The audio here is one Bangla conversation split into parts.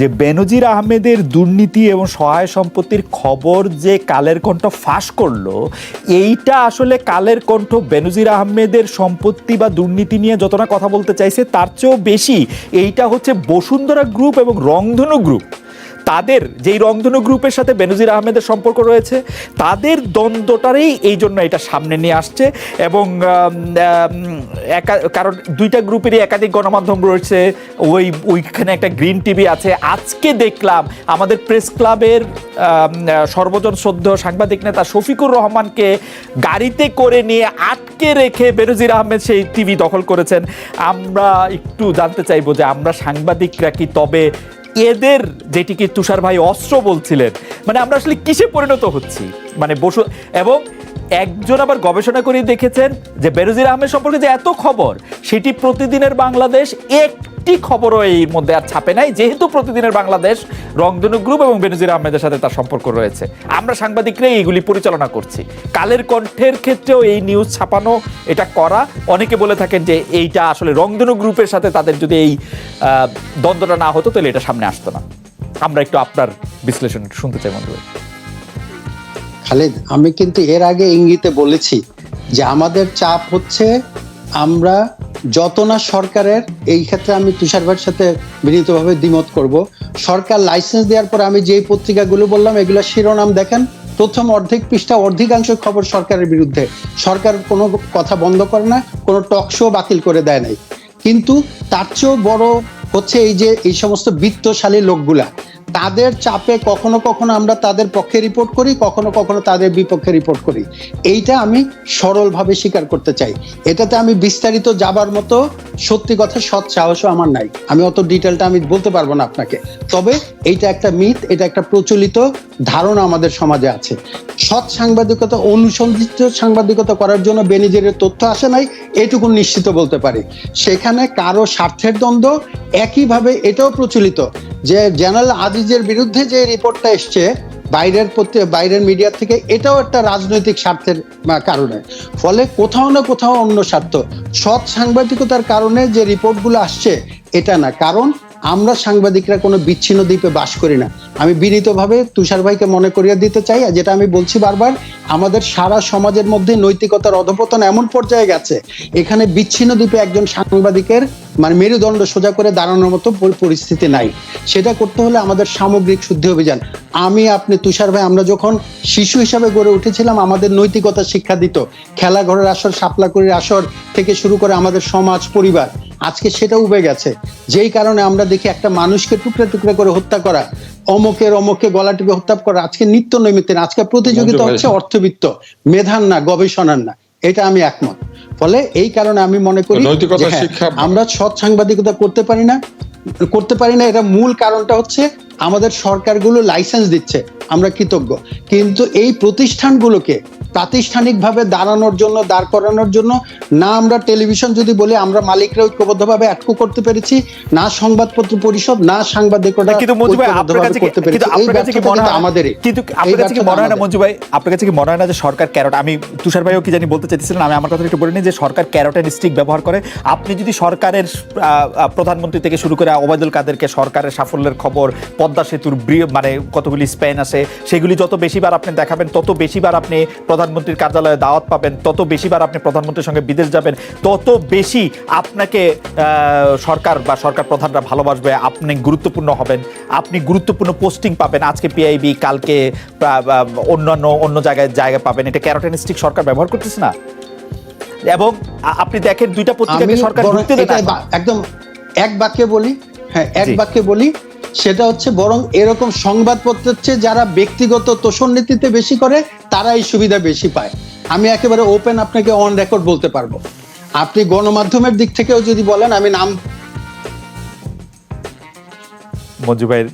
যে বেনজির আহমেদের দুর্নীতি এবং সহায় সম্পত্তির খবর যে কালের কণ্ঠ ফাঁস করল, এইটা আসলে কালের কণ্ঠ বেনজির আহমেদের সম্পত্তি বা দুর্নীতি নিয়ে যতটা কথা বলতে চাইছে, তার চেয়েও বেশি এইটা হচ্ছে বসুন্ধরা গ্রুপ এবং রংধনু গ্রুপ। তাদের, যেই রংধনু গ্রুপের সাথে বেনজির আহমেদের সম্পর্ক রয়েছে, তাদের দ্বন্দ্বটারই এই জন্য এটা সামনে নিয়ে আসছে এবং একা- কারণ দুইটা গ্রুপেরই একাধিক গণমাধ্যম রয়েছে, ওই, ওইখানে একটা গ্রিন টিভি আছে। আজকে দেখলাম আমাদের প্রেস ক্লাবের সর্বজন শ্রদ্ধ সাংবাদিক নেতা শফিকুর রহমানকে গাড়িতে করে নিয়ে আটকে রেখে বেনজির আহমেদ সেই টিভি দখল করেছেন। আমরা একটু জানতে চাইব যে আমরা সাংবাদিকরা কি তবে এদের যেটিকে তুষার ভাই অস্ত্র বলছিলেন মানে আমরা আসলে কিসে পরিণত হচ্ছি? মানে বসু এবং একজন আবার গবেষণা করে দেখেছেন যে বেরোজির আহমেদ সম্পর্কে যে এত খবর, সেটি প্রতিদিনের বাংলাদেশ একটি খবরও এই মধ্যে আর ছাপে নাই, যেহেতু প্রতিদিনের বাংলাদেশ, রংধনু গ্রুপ এবং বেনজির আহমেদের সাথে তার সম্পর্ক রয়েছে। আমরা সাংবাদিকরাই এইগুলি পরিচালনা করছি। কালের কণ্ঠের ক্ষেত্রেও এই নিউজ ছাপানো, এটা করা। অনেকে বলে থাকেন যে এইটা আসলে রংধনু গ্রুপের সাথে তাদের যদি এই দ্বন্দ্বটা না হতো, তাহলে এটা সামনে আসতো না। আমরা একটু আপনার বিশ্লেষণ শুনতে চাই বন্ধু খালেদ, আমি কিন্তু এর আগে ইঙ্গিতে বলেছি যে আমাদের চাপ হচ্ছে আমরা যত না সরকারের, এই ক্ষেত্রে আমি তুষার ভাইয়ের সাথে বিনীতভাবে দ্বিমত করব। সরকার লাইসেন্স দেওয়ার পর আমি যেই পত্রিকাগুলো বললাম, এগুলো শিরোনাম দেখেন, প্রথম অর্ধেক পৃষ্ঠা অধিকাংশ খবর সরকারের বিরুদ্ধে। সরকার কোনো কথা বন্ধ করে না, কোনো টক শো বাতিল করে দেয় নাই। কিন্তু তার চেয়েও বড় হচ্ছে এই যে, এই সমস্ত বিত্তশালী লোকগুলা। তাদের চাপে কখনো কখনো আমরা তাদের পক্ষে রিপোর্ট করি, কখনো কখনো তাদের বিপক্ষে রিপোর্ট করি। এইটা আমি সরলভাবে স্বীকার করতে চাই। এটাতে আমি বিস্তারিত যাবার মতো সত্যি কথা, সৎ সাহসও আমার নাই। আমি অত ডিটেলটা আমি বলতে পারব না আপনাকে। তবে এইটা একটা মিথ এটা একটা প্রচলিত ধারণা আমাদের সমাজে আছে। সৎ সাংবাদিকতা, অনুসন্ধিত সাংবাদিকতা করার জন্য বেনিজের তথ্য আসে নাই, এটুকু নিশ্চিত বলতে পারি। সেখানে কারও স্বার্থের দ্বন্দ্ব একইভাবে এটাও প্রচলিত যে জেনারেল আজিজের বিরুদ্ধে যে রিপোর্টটা এসছে, বাইরের বাইরের মিডিয়া থেকে, এটাও একটা রাজনৈতিক স্বার্থের কারণে। ফলে কোথাও না কোথাও অন্য স্বার্থ। সৎ সাংবাদিকতার কারণে যে রিপোর্টগুলো আসছে, এটা না। কারণ আমরা সাংবাদিকরা কোনো বিচ্ছিন্ন দ্বীপে বাস করি না। আমি বিনীতভাবে তুষার ভাইকে মনে করিয়ে দিতে চাই, আর যেটা আমি বলছি বারবার, আমাদের সারা সমাজের মধ্যে নৈতিকতার অধপতন এমন পর্যায়ে গেছে, এখানে বিচ্ছিন্ন দ্বীপে একজন সাংবাদিকের মানে মেরুদণ্ড সোজা করে দাঁড়ানোর মতো পরি- পরিস্থিতি নাই। সেটা করতে হলে আমাদের সামগ্রিক শুদ্ধি অভিযান। আমি, আপনি, তুষার ভাই, আমরা যখন শিশু হিসাবে গড়ে উঠেছিলাম, আমাদের নৈতিকতা শিক্ষা দিত। খেলাঘরের আসর সাপলাকুড়ির আসর থেকে শুরু করে আমাদের সমাজ, পরিবার। আজকে সেটা উবে গেছে। যেই কারণে আমরা দেখি একটা মানুষকে টুকরা টুকরা করে হত্যা করা অমকের অমকে গলা টিপে হত্যা করা আজকে নিত্য নৈমিত্তিক আজকে প্রতিযোগিতা হচ্ছে অর্থবিত্ত মেধার না গবেষণার না এটা আমি একমত। ফলে এই কারণে আমি মনে করি হ্যাঁ, আমরা সৎ সাংবাদিকতা করতে পারি না করতে পারি না এটা মূল কারণটা হচ্ছে আমাদের সরকারগুলো লাইসেন্স দিচ্ছে আমরা কৃতজ্ঞ। কিন্তু এই প্রতিষ্ঠানগুলোকে প্রাতিষ্ঠানিকভাবে দাঁড়ানোর জন্য দাঁড় করানোর জন্য। না আমরা টেলিভিশন যদি বলি আমরা মালিকরা ঐক্যবদ্ধভাবে আটকো করতে পেরেছি। না সংবাদপত্র পরিষদ না সাংবাদিকরা কিন্তু মঞ্জু ভাই আপনার কাছে কি- কিন্তু আপনার কাছে কি মনে হয় আমাদেরই কিন্তু আপনার কাছে কি মনে হয় না মঞ্জু ভাই আপনার কাছে কি মনে হয় না যে সরকার ক্যারট? আমি তুষার ভাইও কি জানি বলতে চাইছিলেন আমি আমার কথা একটু বলে নিই যে সরকার স্টিক ব্যবহার করে। আপনি যদি সরকারের প্রধানমন্ত্রী থেকে শুরু করে ওবায়দুল কাদেরকে সরকারের সাফল্যের খবর পদ্মা সেতুর মানে কতগুলি স্পেন আছে সেগুলি যত বেশিবার আপনি দেখাবেন তত বেশিবার আপনি প্রধানমন্ত্রীর কার্যালয়ে দাওয়াত পাবেন তত বেশিবার আপনি প্রধানমন্ত্রীর সঙ্গে বিদেশ যাবেন তত বেশি আপনাকে সরকার বা সরকার প্রধানরা ভালোবাসবে আপনি গুরুত্বপূর্ণ হবেন আপনি গুরুত্বপূর্ণ পোস্টিং পাবেন আজকে পিআইবি কালকে অন্যান্য অন্য জায়গায় জায়গা পাবেন এটা ক্যারোটেনিস্টিক সরকার ব্যবহার করতেছে না? এবং আপনি দেখেন দুইটা পত্রিকাকে সরকার একদম এক বাক্যে বলি হ্যাঁ এক বাক্যে বলি সেটা হচ্ছে বরং এরকম সংবাদপত্রের চেয়ে যারা ব্যক্তিগত তোষণ নীতিতে বেশি করে তারা এই সুবিধা বেশি পায়। আমি একেবারে ওপেন আপনাকে অন রেকর্ড বলতে পারব। আপনি গণমাধ্যমের দিক থেকেও যদি বলেন আমি নাম মঞ্জু ভাইয়ের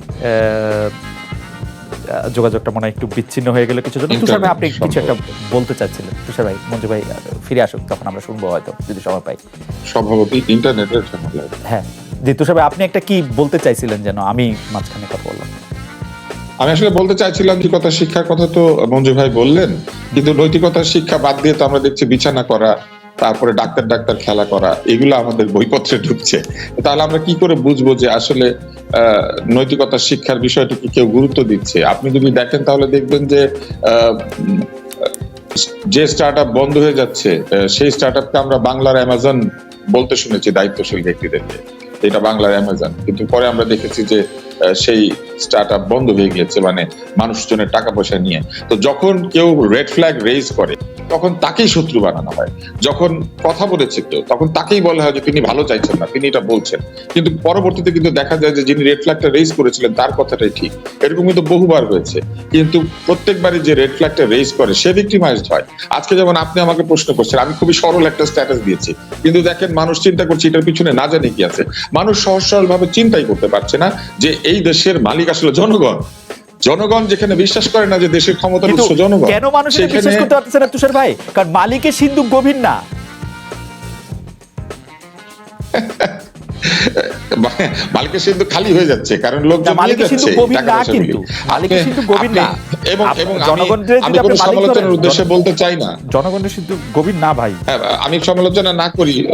যোগাযোগটা মনে হয় একটু বিচ্ছিন্ন হয়ে গেল কিছু জন্য। তুষার ভাই আপনি কিছু একটা বলতে চাচ্ছিলেন। তুষার ভাই মঞ্জু ভাই ফিরে আসুক তখন আমরা শুনব হয়তো যদি সময় পাই। স্বভাবতই ইন্টারনেটের হ্যাঁ। জি আপনি একটা কি বলতে চাইছিলেন যেন? আমি মাঝখানে কথা বললাম। আমি আসলে বলতে চাইছিলাম নৈতিকতার শিক্ষার কথা তো মঞ্জু ভাই বললেন, কিন্তু নৈতিকতার শিক্ষা বাদ দিয়ে তো আমরা দেখছি বিছানা করা, তারপরে ডাক্তার ডাক্তার খেলা করা, এগুলো আমাদের বইপত্রে ঢুকছে। তাহলে আমরা কি করে বুঝব যে আসলে নৈতিকতা শিক্ষার বিষয়টিকে কেউ গুরুত্ব দিচ্ছে? আপনি যদি দেখেন তাহলে দেখবেন যে যে স্টার্ট আপ বন্ধ হয়ে যাচ্ছে সেই স্টার্ট আমরা বাংলার অ্যামাজন বলতে শুনেছি দায়িত্বশীল ব্যক্তিদেরকে। এটা বাংলার অ্যামাজন কিন্তু পরে আমরা দেখেছি যে সেই স্টার্ট বন্ধ হয়ে গিয়েছে মানে মানুষজনের টাকা পয়সা নিয়ে। তো যখন কেউ রেড ফ্ল্যাগ রেজ করে, তখন তাকেই শত্রু বানানো হয়। যখন কথা বলেছে কেউ, তখন তাকেই বলা হয় যে, তিনি ভালো চাইছেন না, তিনি এটা বলছেন। কিন্তু পরবর্তীতে কিন্তু দেখা যায় যে, যিনি রেড ফ্ল্যাগটা রেজ করেছিলেন, তার কথাটাই ঠিক। এরকম কিন্তু বহুবার হয়েছে। কিন্তু প্রত্যেকবারই যে রেড ফ্ল্যাগটা রেজ করে, সে ভিক্টিমাইজড হয়। আজকে যেমন আপনি আমাকে প্রশ্ন করছেন, আমি খুবই সরল একটা স্ট্যাটাস দিয়েছি। কিন্তু দেখেন, মানুষ চিন্তা করছে, এটার পিছনে না জানে কি আছে। মানুষ সহজ সরল ভাবে চিন্তাই করতে পারছে না যে এই দেশের মালিক আসলে জনগণ। জনগণ যেখানে বিশ্বাস করে না যে দেশের ক্ষমতার উৎস জনগণ কেন মানুষ বিশ্বাস করতে পারতেছে না তুষার ভাই? কারণ মালিকের সিন্ধু গভীর না। মালিকের সিন্ধু খালি হয়ে যাচ্ছে কারণ কিন্তু। মালিকের সিন্ধু গভীর না। এবং এবং জনগণের আমি কোনো সমালোচনার উদ্দেশ্যে বলতে চাই না। জনগণের সিন্ধু গভীর না ভাই। হ্যাঁ, আমি সমালোচনা না করি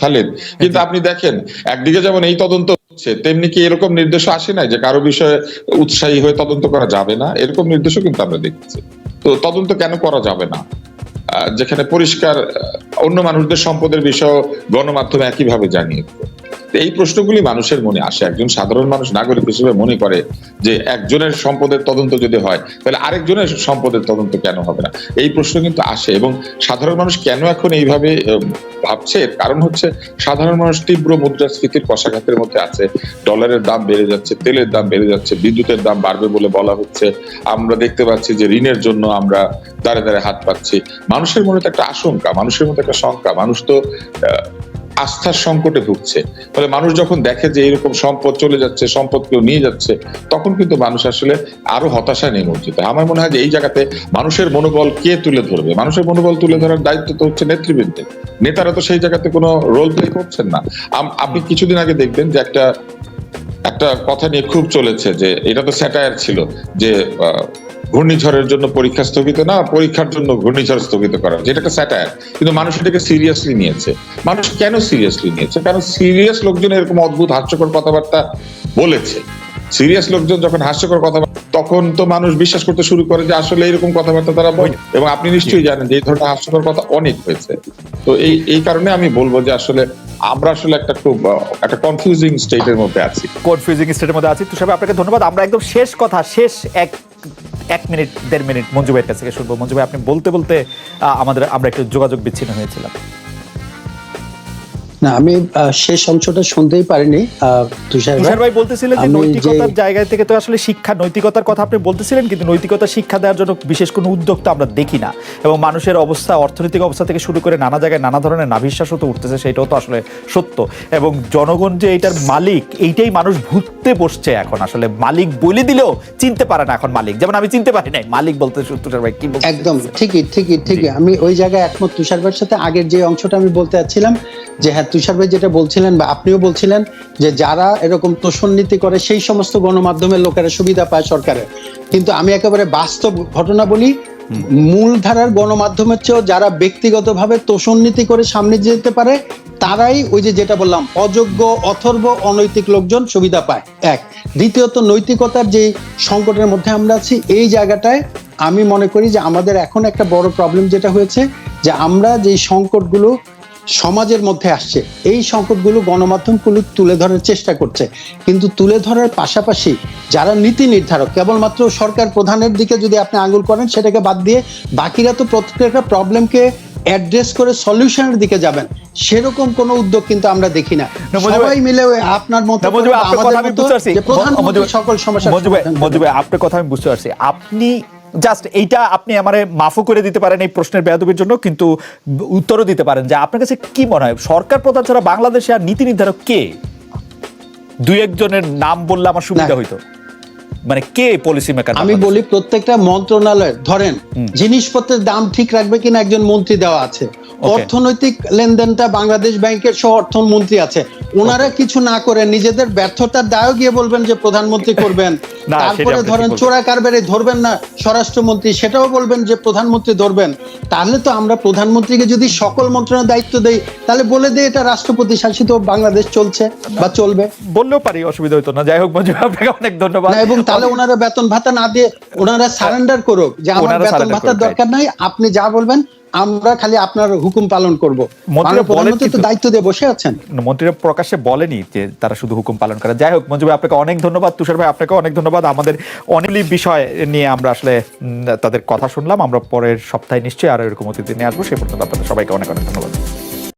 খালেদ। কিন্তু আপনি দেখেন একদিকে যেমন এই তদন্ত হচ্ছে, তেমনি কি এরকম নির্দেশ আসে নাই যে কারও বিষয়ে উৎসাহী হয়ে তদন্ত করা যাবে না? এরকম নির্দেশও কিন্তু আমরা দেখছি। তো তদন্ত কেন করা যাবে না? যেখানে পরিষ্কার অন্য মানুষদের সম্পদের বিষয় গণমাধ্যমে একইভাবে জানিয়ে এই প্রশ্নগুলি মানুষের মনে আসে। একজন সাধারণ মানুষ নাগরিক হিসেবে মনে করে যে একজনের সম্পদের তদন্ত যদি হয়, তাহলে আরেকজনের সম্পদের তদন্ত কেন হবে না? এই প্রশ্ন কিন্তু আসে এবং সাধারণ মানুষ কেন এখন এইভাবে ভাবছে? কারণ হচ্ছে সাধারণ মানুষ তীব্র মুদ্রাস্ফীতির কষাঘাতের মধ্যে আছে। ডলারের দাম বেড়ে যাচ্ছে, তেলের দাম বেড়ে যাচ্ছে, বিদ্যুতের দাম বাড়বে বলে বলা হচ্ছে। আমরা দেখতে পাচ্ছি যে ঋণের জন্য আমরা দাঁড়ে দাঁড়ে হাত পাচ্ছি। মানুষের মনে তো একটা আশঙ্কা, মানুষের মধ্যে একটা শঙ্কা। মানুষ তো আস্থার সংকটে ভুগছে। ফলে মানুষ যখন দেখে যে এরকম সম্পদ চলে যাচ্ছে, সম্পদ কেউ নিয়ে যাচ্ছে, তখন কিন্তু মানুষ আসলে আরও হতাশায় নিমজ্জিত আমার মনে হয় যে এই জায়গাতে মানুষের মনোবল কে তুলে ধরবে? মানুষের মনোবল তুলে ধরার দায়িত্ব তো হচ্ছে নেতৃবৃন্দের। নেতারা তো সেই জায়গাতে কোনো রোল প্লে করছেন না। আপনি কিছুদিন আগে দেখবেন যে একটা একটা কথা নিয়ে খুব চলেছে যে এটা তো স্যাটায়ার ছিল যে ঘূর্ণিঝড়ের জন্য পরীক্ষা স্থগিত না পরীক্ষার জন্য ঘূর্ণিঝড় স্থগিত করা যেটা একটা স্যাটায়ার কিন্তু মানুষ এটাকে সিরিয়াসলি নিয়েছে। মানুষ কেন সিরিয়াসলি নিয়েছে? কারণ সিরিয়াস লোকজন এরকম অদ্ভুত হাস্যকর কথাবার্তা বলেছে। সিরিয়াস লোকজন যখন হাস্যকর কথা তখন তো মানুষ বিশ্বাস করতে শুরু করে যে আসলে এরকম কথাবার্তা তারা বলে। এবং আপনি নিশ্চয়ই জানেন যে এই ধরনের হাস্যকর কথা অনেক হয়েছে। তো এই এই কারণে আমি বলব যে আসলে আমরা আসলে একটা খুব একটা কনফিউজিং স্টেটের মধ্যে আছি। কনফিউজিং স্টেটের মধ্যে আছি। তুষার ভাই, আপনাকে ধন্যবাদ। আমরা একদম শেষ কথা শেষ এক এক মিনিট, দেড় মিনিট মঞ্জু ভাইয়ের কাছ থেকে শুনব। মঞ্জু ভাই, আপনি বলতে বলতে আমাদের, আমরা একটু যোগাযোগ বিচ্ছিন্ন হয়েছিলাম। না আমি শেষ অংশটা শুনতেই পারিনি তুষার ভাই। বলতেছিলেন যে নৈতিকতার জায়গা থেকে তো আসলে শিক্ষা নৈতিকতার কথা আপনি বলতেছিলেন কিন্তু নৈতিকতা শিক্ষা দেওয়ার জন্য বিশেষ কোনো উদ্যোগ তো আমরা দেখি না। এবং মানুষের অবস্থা অর্থনৈতিক অবস্থা থেকে শুরু করে নানা জায়গায় নানা ধরনের নাভিশ্বাসও তো উঠতেছে সেটাও তো আসলে সত্য। এবং জনগণ যে এটার মালিক এইটাই মানুষ ভুততে বসছে এখন। আসলে মালিক বলে দিলেও চিনতে পারে না এখন মালিক। যেমন আমি চিনতে পারি নাই মালিক বলতে তুষার ভাই কি একদম ঠিকই ঠিকই ঠিকই। আমি ওই জায়গায় একমত তুষার ভাইয়ের সাথে। আগের যে অংশটা আমি বলতে চাচ্ছিলাম যে হ্যাঁ তুষার ভাই যেটা বলছিলেন বা আপনিও বলছিলেন যে যারা এরকম তোষণ নীতি করে সেই সমস্ত গণমাধ্যমের লোকেরা সুবিধা পায় সরকারের। কিন্তু আমি একেবারে বাস্তব ঘটনা বলি মূলধারার গণমাধ্যমের চেয়েও যারা ব্যক্তিগতভাবে তোষণ নীতি করে সামনে যেতে পারে তারাই ওই যে যেটা বললাম অযোগ্য অথর্ব অনৈতিক লোকজন সুবিধা পায়। এক। দ্বিতীয়ত নৈতিকতার যে সংকটের মধ্যে আমরা আছি এই জায়গাটায় আমি মনে করি যে আমাদের এখন একটা বড় প্রবলেম যেটা হয়েছে যে আমরা যে সংকটগুলো সমাজের মধ্যে আসছে। এই সংকটগুলো গণমাধ্যমগুলো তুলে ধরার চেষ্টা করছে। কিন্তু তুলে ধরার পাশাপাশি যারা নীতি নির্ধারক কেবলমাত্র সরকার প্রধানের দিকে যদি আপনি আঙুল করেন সেটাকে বাদ দিয়ে বাকিরা তো প্রত্যেকটা প্রবলেমকে অ্যাড্রেস করে সলিউশনের দিকে যাবেন। সেরকম কোনো উদ্যোগ কিন্তু আমরা দেখি না। সবাই মিলে আপনার মতো আমাদের মতো সকল করবেন। ভাই, আপনার কথা আমি বুঝতে পারছি। আপনি জাস্ট এইটা আপনি আমার মাফও করে দিতে পারেন এই প্রশ্নের বেয়াদবির জন্য কিন্তু উত্তরও দিতে পারেন যে আপনার কাছে কি মনে হয়? সরকার প্রধান ছাড়া বাংলাদেশে আর নীতি নির্ধারক কে? দুই একজনের নাম বললে আমার সুবিধা। হইতো। মানে কে পলিসি মেকার আমি বলি প্রত্যেকটা মন্ত্রণালয় ধরেন জিনিসপত্রের দাম ঠিক রাখবে কিনা একজন মন্ত্রী দেওয়া আছে। অর্থনৈতিক লেনদেনটা বাংলাদেশ ব্যাংকের সহ অর্থমন্ত্রী আছে। ওনারা কিছু না করে নিজেদের ব্যর্থতার দায়ও গিয়ে বলবেন যে প্রধানমন্ত্রী করবেন। তারপরে ধরেন চোরা কারবারে ধরবেন না স্বরাষ্ট্রমন্ত্রী সেটাও বলবেন যে প্রধানমন্ত্রী ধরবেন। তাহলে তো আমরা প্রধানমন্ত্রীকে যদি সকল মন্ত্রণালয়ের দায়িত্ব দেই তাহলে বলে দেই এটা রাষ্ট্রপতি শাসিত বাংলাদেশ চলছে বা চলবে। বললেও পারি অসুবিধা হতো না। যাই হোক মঞ্জু আপনাকে অনেক ধন্যবাদ। এবং তাহলে ওনারা বেতন ভাতা না দিয়ে ওনারা সারেন্ডার করুক যে আমার বেতন ভাতার দরকার নাই আপনি যা বলবেন আমরা খালি আপনার হুকুম পালন করব। মন্ত্রীরা মাননীয় বলেন তো দায়িত্ব দিয়ে বসে আছেন। মন্ত্রীরা প্রকাশ্যে বলেনি যে তারা শুধু হুকুম পালন করে। যাই হোক মঞ্জু ভাই আপনাকে অনেক ধন্যবাদ। তুষার ভাই আপনাকে অনেক ধন্যবাদ। আমাদের অনেকগুলি বিষয় নিয়ে আমরা আসলে তাদের কথা শুনলাম। আমরা পরের সপ্তাহে নিশ্চয়ই আরও এরকম অতিথি নিয়ে আসব। সে পর্যন্ত আপনাদের সবাইকে অনেক অনেক ধন্যবাদ।